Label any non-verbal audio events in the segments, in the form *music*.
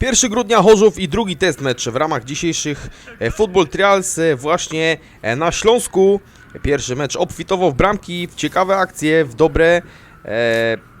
1 grudnia Chorzów i drugi test mecz w ramach dzisiejszych e, Football Trials e, właśnie e, na Śląsku. Pierwszy mecz obfitował w bramki, w ciekawe akcje, w dobre,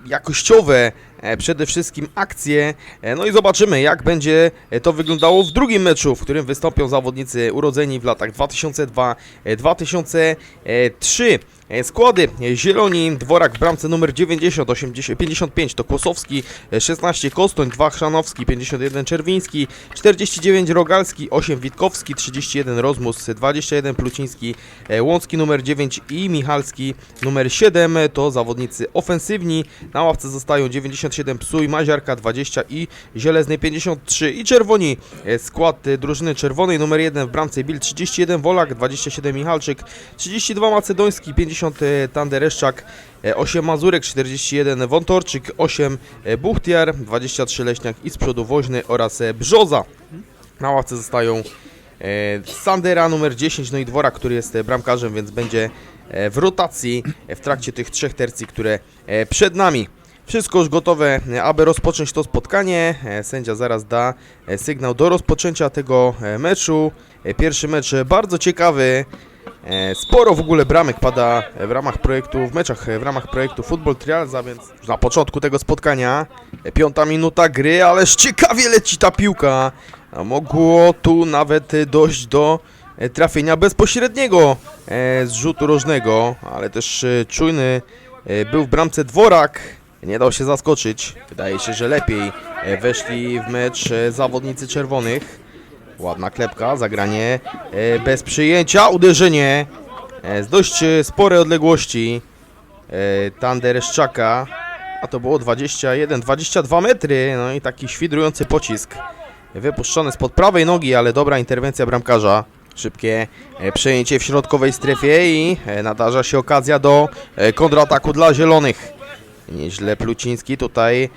jakościowe e, przede wszystkim akcje. E, no i zobaczymy jak będzie e, to wyglądało w drugim meczu, w którym wystąpią zawodnicy urodzeni w latach 2002-2003. E, Składy Zieloni, Dworak w bramce numer 90, 80, 55 to Kłosowski, e, 16 Kostoń, 2 Chrzanowski, 51 Czerwiński, 49 Rogalski, 8 Witkowski, 31 Rozmus, 21 Pluciński, Łącki numer 9 i Michalski numer 7 to zawodnicy ofensywni. Na ławce zostają 97 Psuj, Maziarka 20 i Zielezny 53 i Czerwoni. e, Skład e, drużyny czerwonej numer 1 w bramce Bil 31 Wolak, 27 Michalczyk, 32 Macedoński, 50 Tandereszczak, e, 8 Mazurek, 41 Wątorczyk, 8 e, Buchtiar, 23 Leśniak i z przodu Woźny oraz Brzoza. Na ławce zostają Sandera numer 10, no i Dwora, który jest bramkarzem, więc będzie w rotacji e, w trakcie tych trzech tercji, które e, przed nami. Wszystko już gotowe, e, aby rozpocząć to spotkanie. E, Sędzia zaraz da e, sygnał do rozpoczęcia tego e, meczu. E, Pierwszy mecz e, bardzo ciekawy. E, Sporo w ogóle bramek pada e, w ramach projektu, w meczach e, w ramach projektu Football Trials, a więc na początku tego spotkania e, piąta minuta gry, ależ ciekawie leci ta piłka. Mogło tu nawet e, dojść do e, trafienia bezpośredniego e, z rzutu rożnego, ale też e, czujny e, był w bramce dworak. Nie dał się zaskoczyć. Wydaje się, że lepiej e, weszli w mecz e, zawodnicy czerwonych. Ładna klepka, zagranie e, bez przyjęcia, uderzenie e, z dość e, sporej odległości e, Tandereszczaka, a to było 21-22 metry, no i taki świdrujący pocisk wypuszczony spod prawej nogi, ale dobra interwencja bramkarza. Szybkie e, przejęcie w środkowej strefie i e, nadarza się okazja do e, kontrataku dla zielonych. Nieźle Pluciński tutaj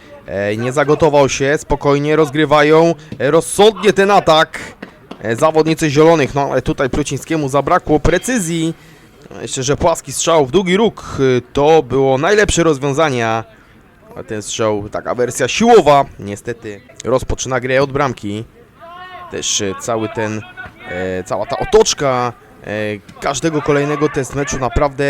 nie zagotował się, spokojnie rozgrywają rozsądnie ten atak. Zawodnicy zielonych, no ale tutaj Plucińskiemu zabrakło precyzji. No, Jeszcze, że płaski strzał w długi róg to było najlepsze rozwiązanie. a ten strzał, taka wersja siłowa, niestety rozpoczyna grę od bramki. Też cały ten, cała ta otoczka e, każdego kolejnego test meczu naprawdę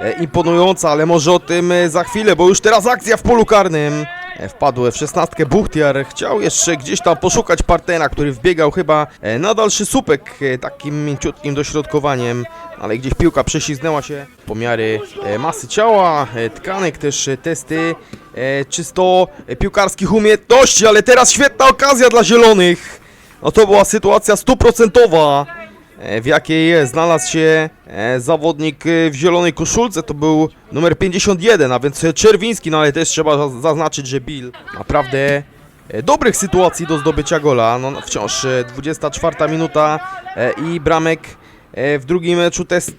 e, imponująca, ale może o tym e, za chwilę, bo już teraz akcja w polu karnym. E, Wpadł w szesnastkę Buchtiar, chciał jeszcze gdzieś tam poszukać partnera, który wbiegał chyba e, na dalszy słupek e, takim mięciutkim dośrodkowaniem, ale gdzieś piłka prześlizgnęła się. Pomiary e, masy ciała, e, tkanek, też e, testy e, czysto e, piłkarskich umiejętności, ale teraz świetna okazja dla zielonych. No to była sytuacja stuprocentowa, e, w jakiej znalazł się e, zawodnik e, w zielonej koszulce. To był numer 51, a więc Czerwiński, no ale też trzeba za- zaznaczyć, że Bill naprawdę dobrych sytuacji do zdobycia gola. No wciąż e, 24 minuta i bramek w drugim meczu test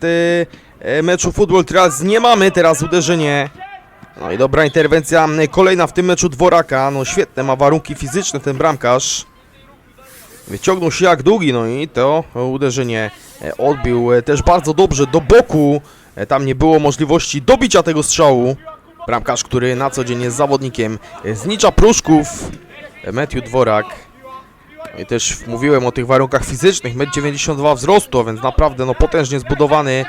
e, meczu Football Trials nie mamy. Teraz uderzenie no i dobra interwencja, kolejna w tym meczu Dworaka, no świetne, ma warunki fizyczne ten bramkarz. Wyciągnął się jak długi, no i to uderzenie e, odbił e, też bardzo dobrze do boku. E, Tam nie było możliwości dobicia tego strzału. Bramkarz, który na co dzień jest zawodnikiem znicza Pruszków, Matthew Dworak. No I też mówiłem o tych warunkach fizycznych, 1,92 m wzrostu, a więc naprawdę no, potężnie zbudowany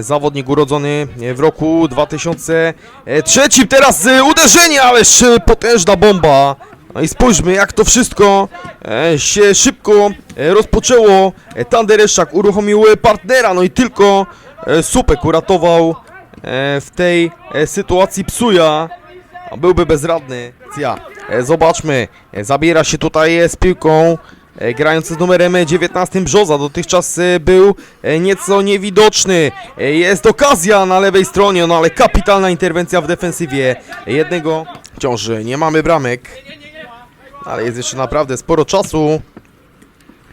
zawodnik urodzony w roku 2003. Teraz uderzenie, ależ potężna bomba. No i spójrzmy jak to wszystko e, się szybko e, rozpoczęło. E, Tandereszczak uruchomił partnera, no i tylko Supek uratował w tej sytuacji psuja. Byłby bezradny. Zobaczmy, zabiera się tutaj z piłką grający z numerem e, 19 Brzoza. Dotychczas był nieco niewidoczny. Jest okazja na lewej stronie, no ale kapitalna interwencja w defensywie jednego. Wciąż e, nie mamy bramek, ale jest jeszcze naprawdę sporo czasu.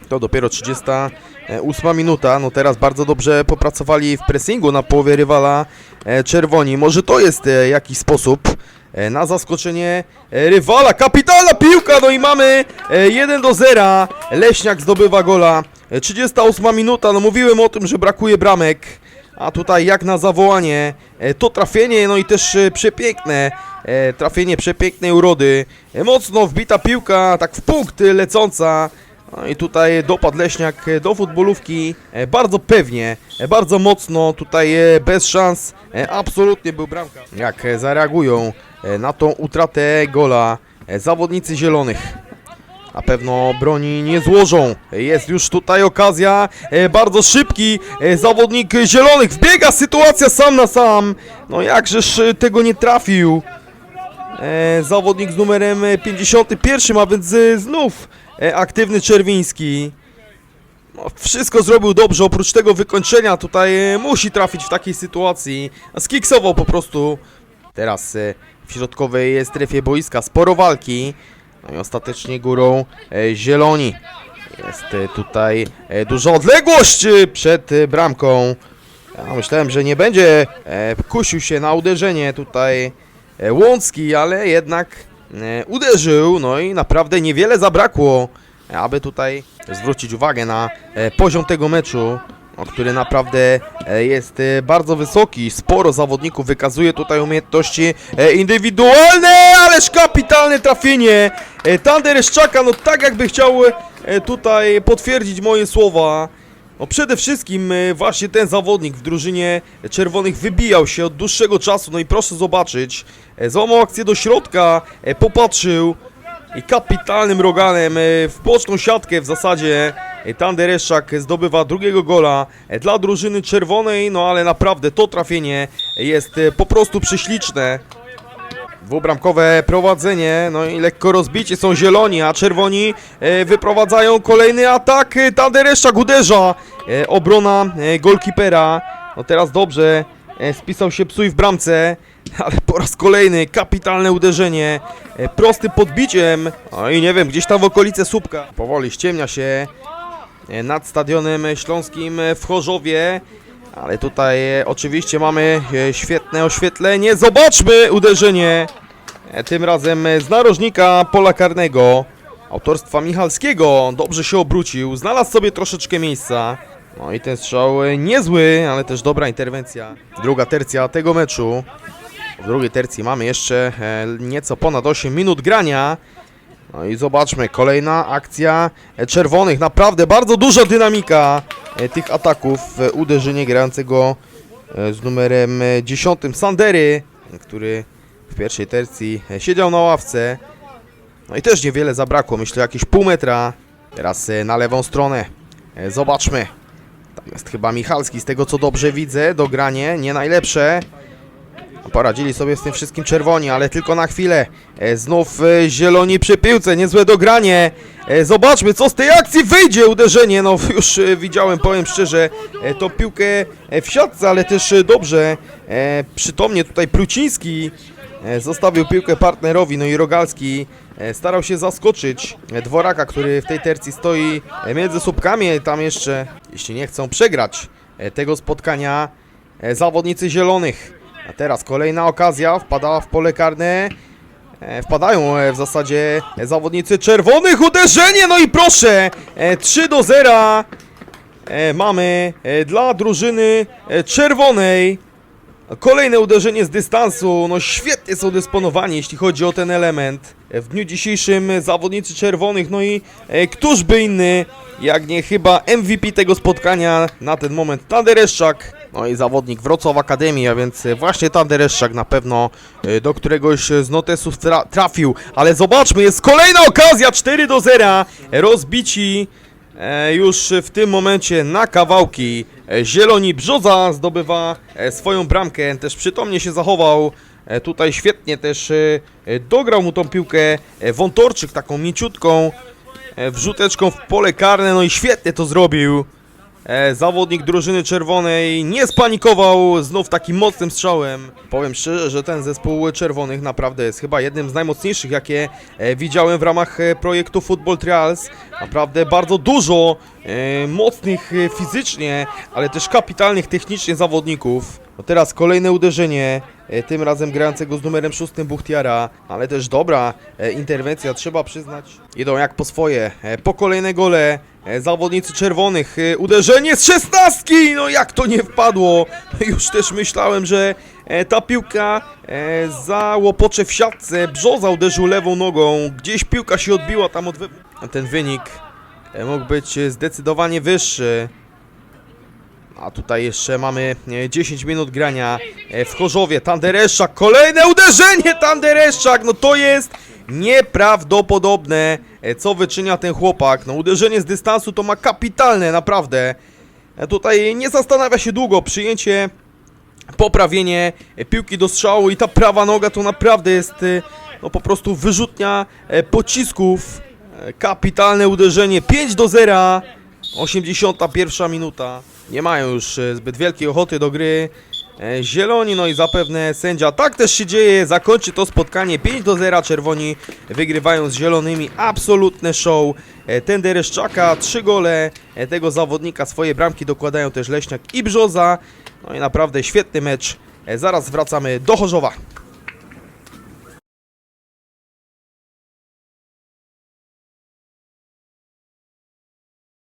To dopiero 38 minuta. No teraz bardzo dobrze popracowali w pressingu na połowie rywala e, czerwoni. Może to jest e, jakiś sposób e, na zaskoczenie rywala. Kapitalna piłka, no i mamy e, 1 do 0. Leśniak zdobywa gola. E, 38 minuta, no mówiłem o tym, że brakuje bramek. A tutaj jak na zawołanie, e, to trafienie, no i też e, przepiękne, e, trafienie przepięknej urody, mocno wbita piłka, tak w punkt lecąca, no i tutaj dopadł Leśniak do futbolówki, bardzo pewnie, bardzo mocno, tutaj bez szans, absolutnie był bramka. Jak zareagują na tą utratę gola zawodnicy zielonych. Na pewno broni nie złożą. Jest już tutaj okazja. E, bardzo szybki e, zawodnik zielonych. Wbiega sytuacja sam na sam. No jakżeż e, tego nie trafił. Zawodnik z numerem e, 51, a więc znów aktywny Czerwiński. No, wszystko zrobił dobrze, oprócz tego wykończenia tutaj musi trafić w takiej sytuacji. Skiksował po prostu. Teraz w środkowej strefie boiska sporo walki. No i ostatecznie górą e, zieloni. Jest e, tutaj e, duża odległość przed bramką. Ja myślałem, że nie będzie kusił się na uderzenie tutaj Łącki, ale jednak uderzył. No i naprawdę niewiele zabrakło, aby tutaj zwrócić uwagę na poziom tego meczu. Który naprawdę e, jest e, bardzo wysoki. Sporo zawodników wykazuje tutaj umiejętności e, indywidualne, ależ kapitalne trafienie. E, Tander Szczaka, no tak jakby chciał tutaj potwierdzić moje słowa. No przede wszystkim właśnie ten zawodnik w drużynie czerwonych wybijał się od dłuższego czasu, no i proszę zobaczyć, złamał akcję do środka, popatrzył i kapitalnym roganem w boczną siatkę w zasadzie e, Tandereszczak zdobywa drugiego gola dla drużyny czerwonej, no ale naprawdę to trafienie jest e, po prostu prześliczne. Dwubramkowe prowadzenie, no i lekko rozbicie są zieloni, a czerwoni e, wyprowadzają kolejny atak. Tandereszczak uderza, e, obrona golkipera. No teraz dobrze, spisał się psuj w bramce, ale po raz kolejny kapitalne uderzenie, prostym podbiciem. No i nie wiem, gdzieś tam w okolice słupka. Powoli ściemnia się nad stadionem śląskim e, w Chorzowie. Ale tutaj e, oczywiście mamy e, świetne oświetlenie. Zobaczmy uderzenie. E, Tym razem e, z narożnika pola karnego. Autorstwa Michalskiego. Dobrze się obrócił. Znalazł sobie troszeczkę miejsca. No i ten strzał e, niezły, ale też dobra interwencja. Druga tercja tego meczu. W drugiej tercji mamy jeszcze e, nieco ponad 8 minut grania. No i zobaczmy, kolejna akcja e, czerwonych. Naprawdę bardzo duża dynamika e, tych ataków. Uderzenie grającego e, z numerem e, 10 Sandery, który w pierwszej tercji siedział na ławce. No i też niewiele zabrakło, myślę jakieś pół metra. Teraz na lewą stronę. Zobaczmy. Tam jest chyba Michalski, z tego co dobrze widzę. Dogranie nie najlepsze. Poradzili sobie z tym wszystkim czerwoni, ale tylko na chwilę. E, znów e, zieloni przy piłce, niezłe dogranie. E, zobaczmy, co z tej akcji wyjdzie. Uderzenie, no *laughs* już widziałem, powiem szczerze, tą piłkę w siatce, ale też dobrze. Przytomnie tutaj Pluciński zostawił piłkę partnerowi, no i Rogalski starał się zaskoczyć Dworaka, który w tej tercji stoi między słupkami. Tam jeszcze, jeśli nie chcą przegrać tego spotkania, zawodnicy zielonych. A teraz kolejna okazja, wpadała w pole karne. E, wpadają e, w zasadzie e, zawodnicy czerwonych. Uderzenie, no i proszę! E, 3 do 0 e, mamy e, dla drużyny e, czerwonej. Kolejne uderzenie z dystansu, no świetnie są dysponowani, jeśli chodzi o ten element. E, W dniu dzisiejszym e, zawodnicy czerwonych, no i e, któż by inny, jak nie chyba MVP tego spotkania na ten moment Tadereszczak. No i zawodnik Wrocław Akademii, a więc e, właśnie Tadereszczak na pewno e, do któregoś z notesów tra trafił. Ale zobaczmy, jest kolejna okazja, 4 do 0, rozbici e, już w tym momencie na kawałki. E, Zieloni Brzoza zdobywa e, swoją bramkę, też przytomnie się zachował. E, Tutaj świetnie też e, e, dograł mu tą piłkę e, Wątorczyk taką mięciutką e, wrzuteczką w pole karne, no i świetnie to zrobił. E, zawodnik drużyny czerwonej nie spanikował znów takim mocnym strzałem. Powiem szczerze, że ten zespół czerwonych naprawdę jest chyba jednym z najmocniejszych, jakie e, widziałem w ramach e, projektu Football Trials. Naprawdę bardzo dużo mocnych fizycznie, ale też kapitalnych technicznie zawodników. No teraz kolejne uderzenie, tym razem grającego z numerem 6 Buchtiara, ale też dobra interwencja, trzeba przyznać. Idą jak po swoje, po kolejne gole zawodnicy czerwonych. E, Uderzenie z szesnastki! No jak to nie wpadło? Już też myślałem, że e, ta piłka e, za łopocze w siatce. Brzoza uderzył lewą nogą. Gdzieś piłka się odbiła tam od... Ten wynik e, mógł być e, zdecydowanie wyższy. A tutaj jeszcze mamy e, 10 minut grania e, w Chorzowie. Tandereszczak, kolejne uderzenie Tandereszczak! No to jest nieprawdopodobne, e, co wyczynia ten chłopak. No uderzenie z dystansu to ma kapitalne, naprawdę. E, Tutaj nie zastanawia się długo, przyjęcie, poprawienie e, piłki do strzału i ta prawa noga to naprawdę jest no po prostu wyrzutnia pocisków. Kapitalne uderzenie, 5 do 0. 81 minuta. Nie mają już zbyt wielkiej ochoty do gry. E, Zieloni, no i zapewne sędzia. Tak też się dzieje. Zakończy to spotkanie 5 do 0. Czerwoni wygrywają z zielonymi. Absolutne show. E, Tendereszczaka, 3 gole e, tego zawodnika. Swoje bramki dokładają też Leśniak i Brzoza. No i naprawdę świetny mecz. Zaraz wracamy do Chorzowa.